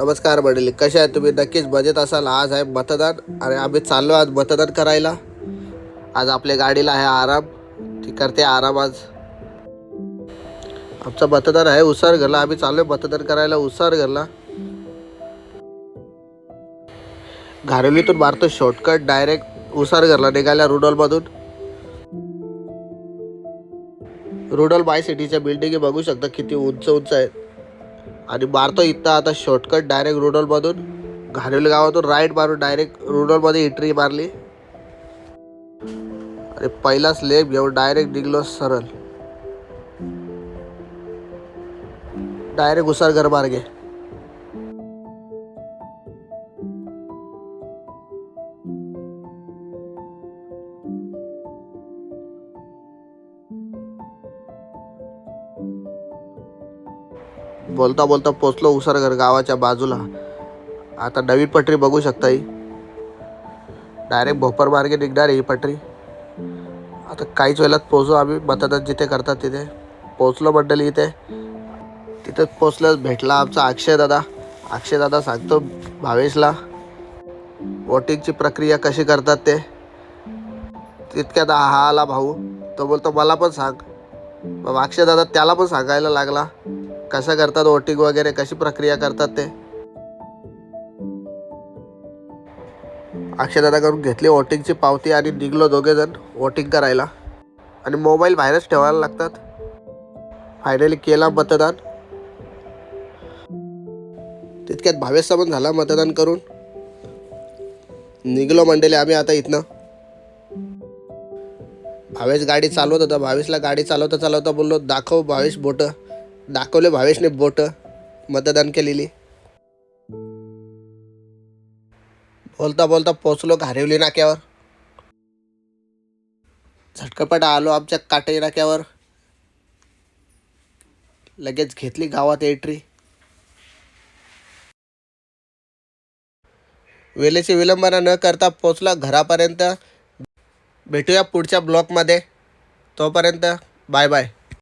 नमस्कार मंडळी कशा आहे तुम्ही? नक्कीच मजेत असाल. आज आहे मतदान आणि आम्ही चाललो आज मतदान करायला. आज आपल्या गाडीला आहे आराम. ती करते आराम आज. आमचं मतदान आहे उसार घरला आम्ही चाललोय मतदान करायला उसार घरला घारवीतून मारतो शॉर्टकट डायरेक्ट उसार घरला निघाल्या रुडॉलमधून. रुडॉल बाय सिटीच्या बिल्डिंग बघू शकता किती उंच उंच आहेत. आणि मारतो इथं आता शॉर्टकट डायरेक्ट रुडॉलमधून घाणवली गावातून राईट मारून डायरेक्ट रुडॉलमध्ये एंट्री मारली. आणि पहिलाच लेप घेऊन डायरेक्ट निघलो सरळ. डायरेक्ट घुसार घर मार्गे बोलता बोलता पोचलो उसरघर गावाच्या बाजूला. आता नवीन पटरी बघू शकता ही. डायरेक्ट भोपर मार्गे निघणार ही पटरी. आता काहीच वेळात पोचू आम्ही. मतदान जिथे करतात तिथे. पोचलो मंडळी इथे. तिथे पोचल्यास भेटला आमचा अक्षय दादा. अक्षय दादा सांगतो भावेशला. वोटिंगची प्रक्रिया कशी करतात ते. तितक्यात हा आला भाऊ. तो बोलतो मला पण सांग. मग अक्षय दादा त्याला पण सांगायला लागला. कसं करतात वोटिंग वगैरे कशी प्रक्रिया करतात ते? अक्षयदादाकडून घेतली वोटिंगची पावती आणि निघलो दोघे जण वोटिंग करायला. आणि मोबाईल बाहेरच ठेवायला लागतात. फायनली केला मतदान. तितक्यात भावेशचा पण झाला मतदान करून. निघलो मंडळी आम्ही आता इथनं. भावेश गाडी चालवत होता. भावेशला गाडी चालवता चालवता बोललो दाखव भावेश बोटं. दाखवले भावेशने बोट मतदान केलेली. बोलता बोलता पोचलो घारिवली नाक्यावर. झटकपट आलो आमच्या काटे नाक्यावर. लगेच घेतली गावात एंट्री वेळेची विलंबना न करता पोचला घरापर्यंत. भेटूया पुढच्या ब्लॉकमध्ये तोपर्यंत बाय बाय